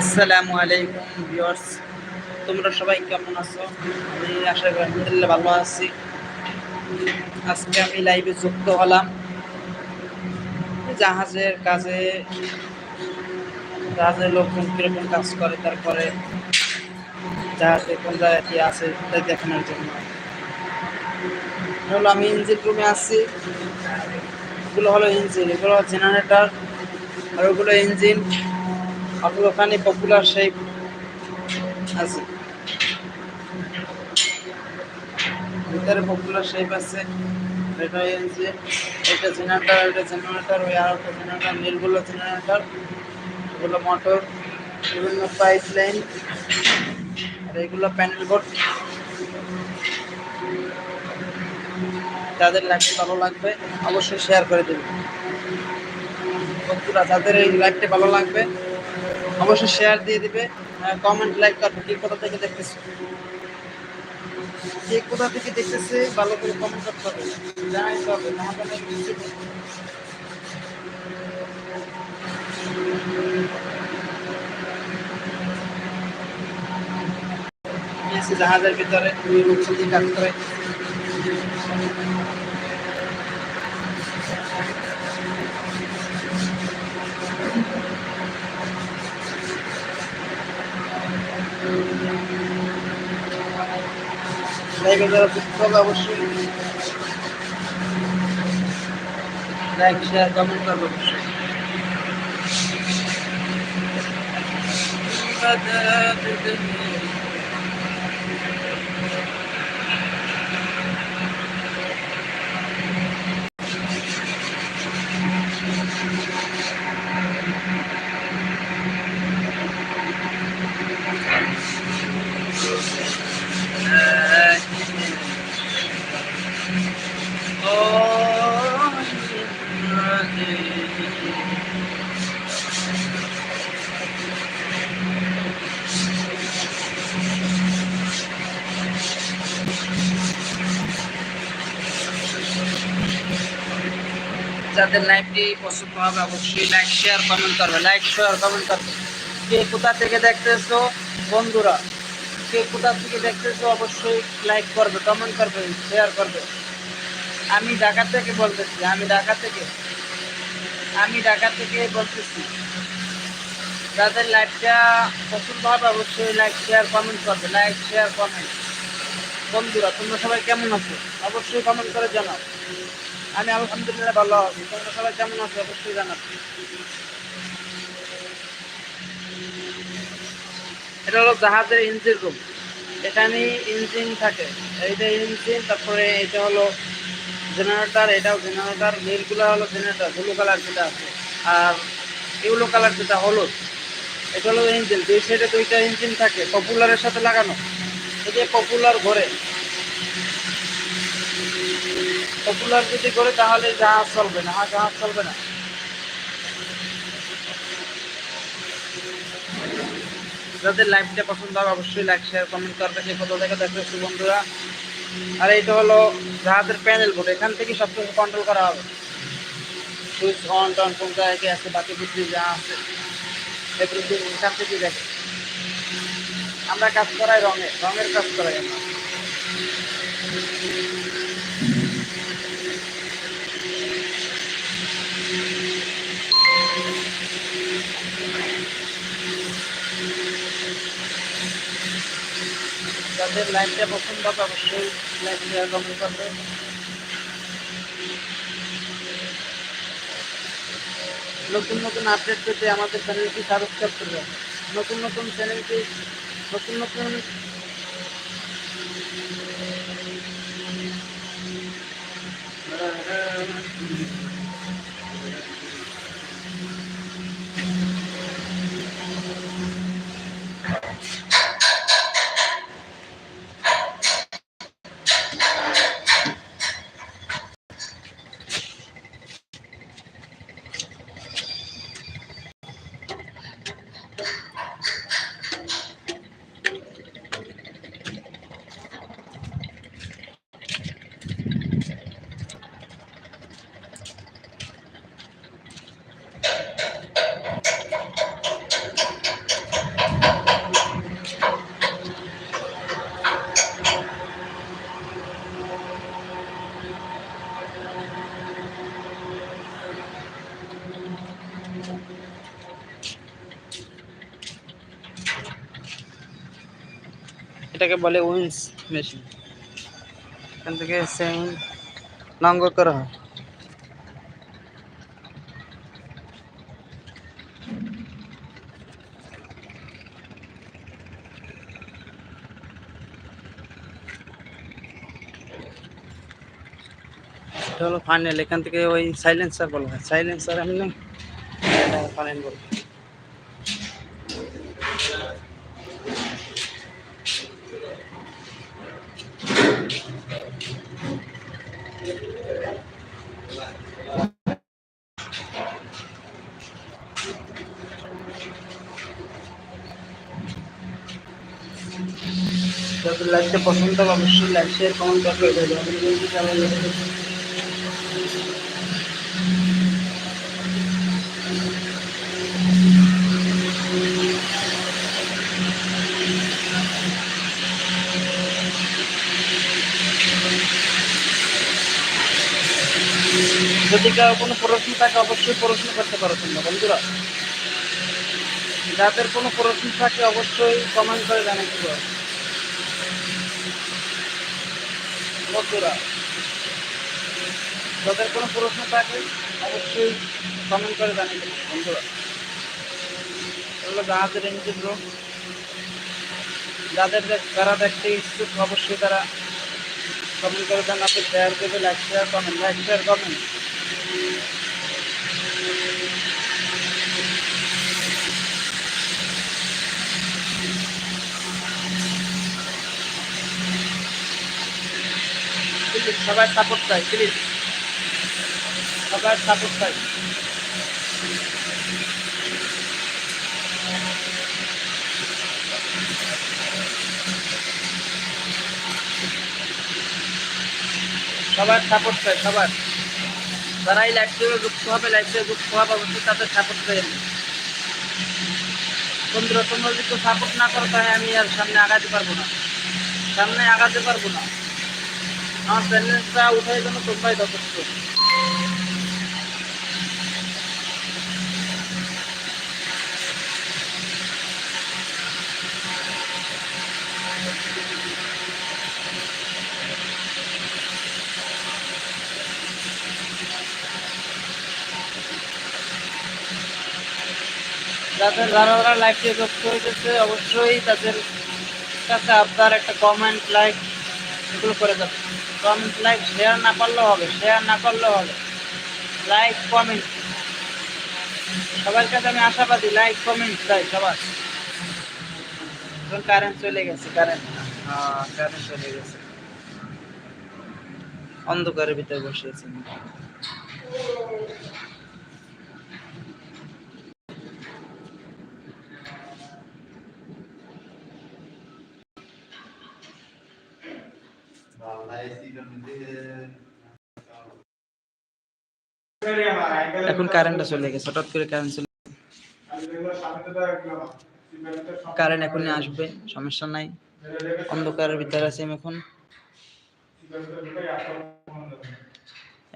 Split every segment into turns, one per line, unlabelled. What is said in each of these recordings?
আসসালামু আলাইকুম ভিউয়ার্স। তোমরা সবাই কেমন আছো? আমি আশা করি আলহামদুলিল্লাহ ভালো আছি। আজকে আমি লাইভে যুক্ত হলাম। জাহাজের কাজে। জাহাজের লোকজন কীরকম কাজ করে, তারপরে জাহাজে কোন জায়গায় কি আছে তাই দেখানোর জন্য। হলো আমি ইঞ্জিন রুমে আছি। এগুলো হলো ইঞ্জিন এগুলো জেনারেটর আর ওগুলো ইঞ্জিন আপনার ওখানে পপুলার সেই আছে। ভিতরে পপুলার শেপ আছে। এটা ইঞ্জিন এটা জেনারেটর এটা জেনারেটর, ওই আর একটা জেনারেটর নীলগুলো জেনারেটর। এগুলো মোটর বিভিন্ন পাইপ লাইন আর এগুলো প্যানেল বোর্ড যাদের লাইভটি ভালো লাগবে, অবশ্যই শেয়ার করে দেবেন। বন্ধুরা, যাদের এই লাইভটি ভালো লাগবে অবশ্যই শেয়ার দিয়ে দিবে কমেন্ট লাইক করবে, কে কোথা থেকে দেখতেছে? কে কোথা থেকে দেখতেছে, ভালো করে কমেন্ট করতে হবে। জানাইতে হবে। জাহাজের ভিতরে দুই রূপসী কাজ করে। লাইভে যারা যুক্ত হবে অবশ্যই লাইক শেয়ার কমেন্ট করবে অবশ্যই যাদের লাইভটি পছন্দ হবে অবশ্যই লাইক শেয়ার কমেন্ট করবে। লাইক শেয়ার কমেন্ট করবে। কে কোথা থেকে দেখতেছো? বন্ধুরা, কে কোথা থেকে দেখতেছো? অবশ্যই লাইক করবে কমেন্ট করবে শেয়ার করবে। আমি ঢাকা থেকে বলতেছি, আমি ঢাকা থেকে। আমি ঢাকা থেকে বলতেছি। যাদের লাইভটা পছন্দ হবে, অবশ্যই লাইক শেয়ার কমেন্ট করবে। লাইক শেয়ার কমেন্ট বন্ধুরা, তোমরা সবাই কেমন আছো? অবশ্যই কমেন্ট করে জানাও। আমি আলহামদুলিল্লাহ ভালো আছি। তোমরা সবাই কেমন আছো? অবশ্যই জানাও এটা হলো জাহাজের ইঞ্জিন রুম এখানে ইঞ্জিন থাকে। এইটা ইঞ্জিন, তারপরে এটা হলো জেনারেটর এটাও জেনারেটর নীলগুলো হলো জেনারেটর ব্লু কালার যেটা আছে। আর ইউলো কালার যেটা, হলুদ। এটা হলো ইঞ্জিন। দুই সাইডে দুইটা ইঞ্জিন থাকে পপুলারের সাথে লাগানো। এই পপুলার ঘরে। পপুলার যদি করে তাহলে জাহাজ চলবে না জাহাজ চলবে না। যাদের লাইভটা পছন্দ হবে অবশ্যই লাইক শেয়ার কমেন্ট করবে। যে কত থেকে দেখতেছি বন্ধুরা। আর এইটা হলো জাহাজের প্যানেল বোর্ড এখান থেকে সব কিছু কন্ট্রোল করা হবে। সুইচ অন টন কোন জায়গায় আছে বাকি বুদ্ধি যা আছে। এভরিথিং এখান থেকে দেখে। আমরা কাজ করাই রঙে। রঙের কাজ করাই আমরা। যাদের লাইনটা পছন্দ হবে অবশ্যই লাইনটা কমেন্ট করবে নতুন নতুন আপডেট পেতে আমাদের চ্যানেলটি সাবস্ক্রাইব করবেন নতুন নতুন চ্যানেলটি নতুন নতুন Thank you. Wins machine. এখান থেকে চেইন লঙ্গ করা হয়। এটা হলো ফাইনাল এখান থেকে ওই সাইলেন্সার বলা হয়। সাইলেন্সার এমনি ফাইনাল বলা যাদের পছন্দ অবশ্যই লাইক শেয়ার কমেন্ট করবে যদি কারও কোনো প্রশ্ন থাকে, অবশ্যই প্রশ্ন করতে পারো তোমরা, বন্ধুরা। যাদের কোনো প্রশ্ন থাকে, অবশ্যই কমেন্ট করে জানাতে পারো। বন্ধুরা, যাদের কোনো প্রশ্ন থাকে, অবশ্যই কমেন্ট করে জানিয়ে দেবেন বন্ধুরা। এগুলো জাহাজের ইঞ্জিন রুম যাদের যারা দেখতে ইচ্ছুক, অবশ্যই তারা কমেন্ট করে জানাতে শেয়ার দেবে like share comment like share comment সবাই সাপোর্ট চাই প্লিজ সবাই সাপোর্ট চাই সবার সাপোর্ট চাই সবার যারা এই লাইফ থেকে যুক্ত হবে লাইফ থেকে যুক্ত হবে অবশ্যই তাদের সাপোর্ট করে বন্ধুরা, তোমরা যদি সাপোর্ট না করো, তাহলে আমি আর সামনে আগাতে পারব না। সামনে আগাতে পারব না। আমার চ্যালেঞ্জটা উঠাই জন্য তোমরাই যথেষ্ট। যাদের যারা যারা লাইভে যুক্ত হইতেছে, অবশ্যই তাদের কাছে আপনার একটা কমেন্ট লাইক এগুলো করে যাবে কমেন্ট লাইক শেয়ার না করলেও হবে শেয়ার না করলেও হবে। লাইক কমেন্ট সবার কাছে আমি আশাবাদী লাইক কমেন্ট চাই সবার। এখন কারেন্ট চলে গেছে কারেন্ট হ্যাঁ কারেন্ট চলে গেছে। অন্ধকারের ভিতরে বসে আছি। এখন কারেন্টটা চলে গেছে, হঠাৎ করে কারেন্ট চলে কারেন্ট এখনই আসবে, সমস্যা নাই। অন্ধকারের ভিতরে আছি আমি এখন।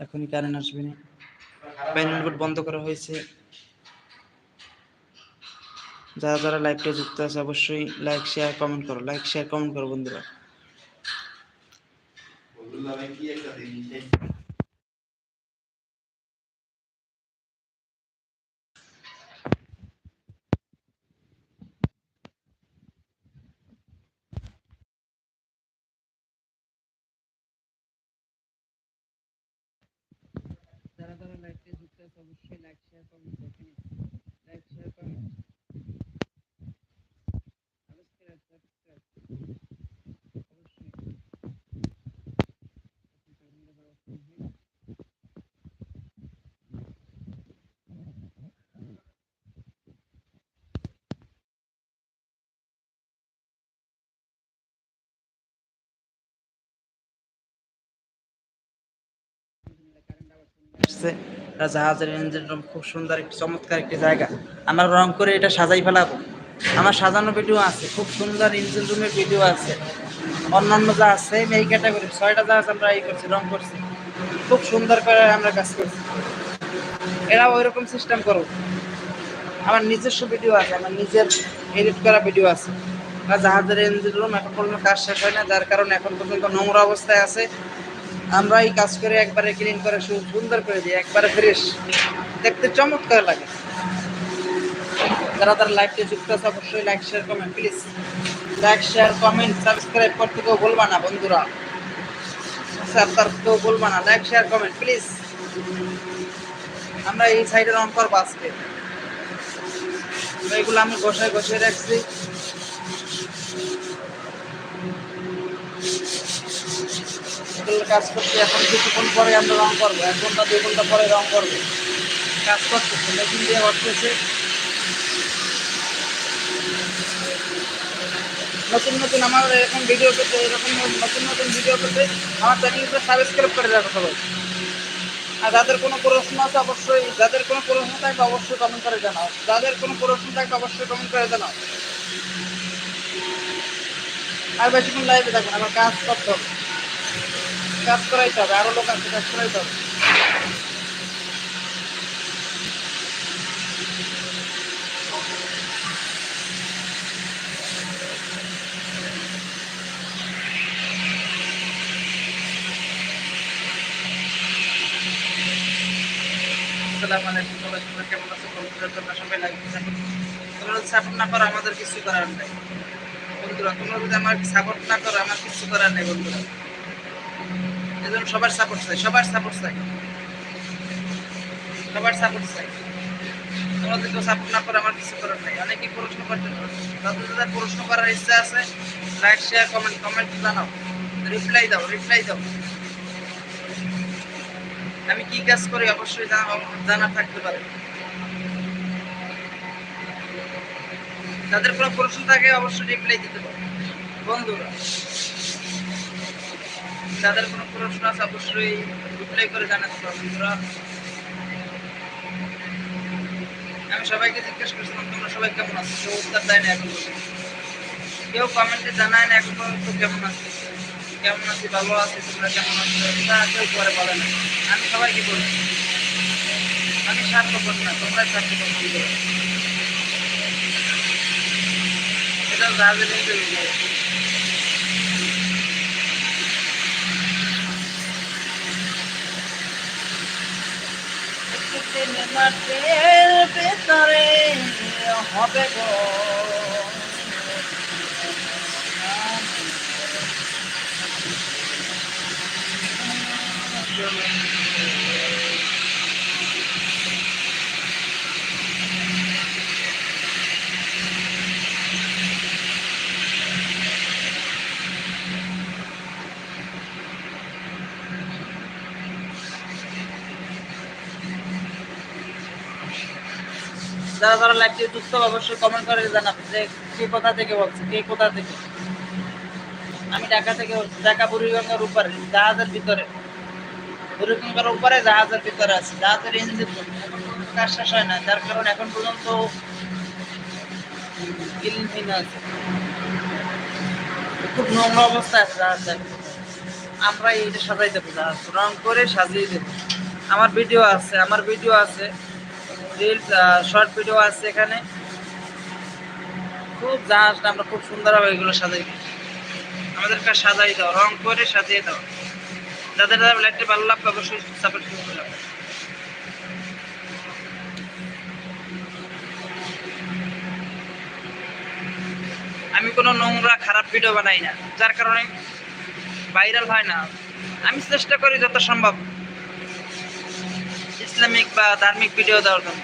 এখনই কারেন্ট আসবে না। প্যানেল বোর্ড বন্ধ করা হয়েছে। যারা যারা লাইভটা যুক্ত আছে, অবশ্যই লাইক শেয়ার কমেন্ট করো। লাইক শেয়ার কমেন্ট করো বন্ধুরা। যারা যারা লাইভে যুক্ত আছে অবশ্যই লাইক শেয়ার কমেন্ট করবেন লাইক শেয়ার কমেন্ট আসছে এটা জাহাজের ইঞ্জিন রুম খুব সুন্দর একটি চমৎকার একটি জায়গা। আমরা রং করে এটা সাজাই ফেলাবো। আমার সাজানো ভিডিও আছে, খুব সুন্দর ইঞ্জিন রুমের ভিডিও আছে। অন্যান্য যা আছে এই ক্যাটাগরি ছয়টা জাহাজ আমরা এই করছি, রং করছি। খুব সুন্দর করে আমরা কাজ করছি। এরা ওই রকম সিস্টেম করো আমার নিজস্ব ভিডিও আছে, আমার নিজের এডিট করা ভিডিও আছে। জাহাজের ইঞ্জিন রুম এখন পর্যন্ত কাজ শেষ হয় না, যার কারণে এখন পর্যন্ত নোংরা অবস্থায় আছে। আমরা এই কাজ করে একবারে ক্লিন করে সুন্দর করে দিই, একবারে ফ্রেশ দেখতে চমৎকার লাগে। যারা তারা লাইভটি যুক্ত আছে, অবশ্যই like share comment please like share comment subscribe করতে কেউ বলবা না, বন্ধুরা। তার কেউ বলবা না। লাইক শেয়ার কমেন্ট প্লিজ আমরা এই সাইডে রং করব আজকে এগুলো আমি গোছায় গোছায় রাখছি। এগুলো কাজ করতে এখন কিছুক্ষণ পরে আমরা রং করব। এক ঘণ্টা, দুই ঘণ্টা পরে রং করব। কাজ করতেছে, মেশিন দিয়ে করতেছে নতুন নতুন আমার এরকম ভিডিও পেতে এরকম নতুন নতুন ভিডিও পেতে আমার চ্যানেলটা সাবস্ক্রাইব করে রাখো সবাই। আর যাদের কোনো প্রশ্ন আছে অবশ্যই, যাদের কোনো প্রশ্ন থাকবে অবশ্যই কমেন্ট করে জানাও। যাদের কোনো প্রশ্ন থাকবে অবশ্যই কমেন্ট করে জানাও। আর বেশিক্ষণ লাইভে থাকবেন, আমার কাজ করতে হবে। কাজ করাইতে হবে, আরও লোক আছে, কাজ করাইতে হবে। কেমন বন্ধুরা, তোমরা সাপোর্ট না করো, আমাদের কিছু করার নেই। বন্ধুরা, তোমরা যদি আমার সাপোর্ট না করো, আমার কিছু করার নেই, বন্ধুরা। এই জন্য সবার সাপোর্ট চাই, সবার সাপোর্ট চাই। সবার সাপোর্ট চাই। তোমরা যদি সাপোর্ট না করো আমার কিছু করার নেই। অনেকেই প্রশ্ন করতে তাদের যাদের প্রশ্ন করার ইচ্ছা আছে লাইক শেয়ার কমেন্ট কমেন্ট জানাও। রিপ্লাই দাও রিপ্লাই দাও। আমি কি কাজ করি অবশ্যই জানা- জানা থাকতে পারে। তাদের কোনো প্রশ্ন থাকে অবশ্যই রিপ্লাই দিতে পারে। বন্ধুরা যাদের কোনো প্রশ্ন আছে, অবশ্যই রিপ্লাই করে পারো বন্ধুরা। আমি সবাইকে জিজ্ঞেস করছিলাম, তোমরা সবাই কেমন আছো? কেউ উত্তর দেয় না এখন কেউ কমেন্টে জানায় না এখন পর্যন্ত কেমন আছে? কেমন আছি? ভালো আছি? তোমরা কেমন আছো? এটা কেউ করে বলে না। আমি সবাইকে বলছি আমি স্বার্থপর না তোমরা স্বার্থপর এটা জাহাজের ইন্টারভিউ মাটির ভেতরে হবে গো। যারা যারা লাইভটি যুক্ত অবশ্যই কমেন্ট করে জানাবে যে কে কোথা থেকে বলছে, কে কোথা থেকে। আমি ঢাকা থেকে ঢাকা বুড়িগঙ্গার উপরে, জাহাজের ভিতরে। বুড়িগঙ্গার উপরে, জাহাজের ভিতরে আছে, জাহাজের ইঞ্জিন কাজ শেষ হয় না, যার কারণে এখন পর্যন্ত আছে। খুব নোংরা অবস্থায় আছে জাহাজটা। আমরা এইটা সাজাই দেবো জাহাজ, রং করে সাজিয়ে দেবো। আমার ভিডিও আছে, আমার ভিডিও আছে। রিলস শর্ট ভিডিও আছে এখানে। খুব জাহাজটা আমরা খুব সুন্দরভাবে এগুলো সাজাই দিই। আমাদের কাছে সাজাই দাও, রং করে সাজিয়ে দাও। যাদের যাদের লাইটটা ভালো লাগবে, অবশ্যই সাপোর্ট করে দাও আমি কোনো নোংরা, খারাপ ভিডিও বানাই না, যার কারণে ভাইরাল হয় না। আমি চেষ্টা করি যত সম্ভব। ইসলামিক বা ধার্মিক ভিডিও দেওয়ার জন্য।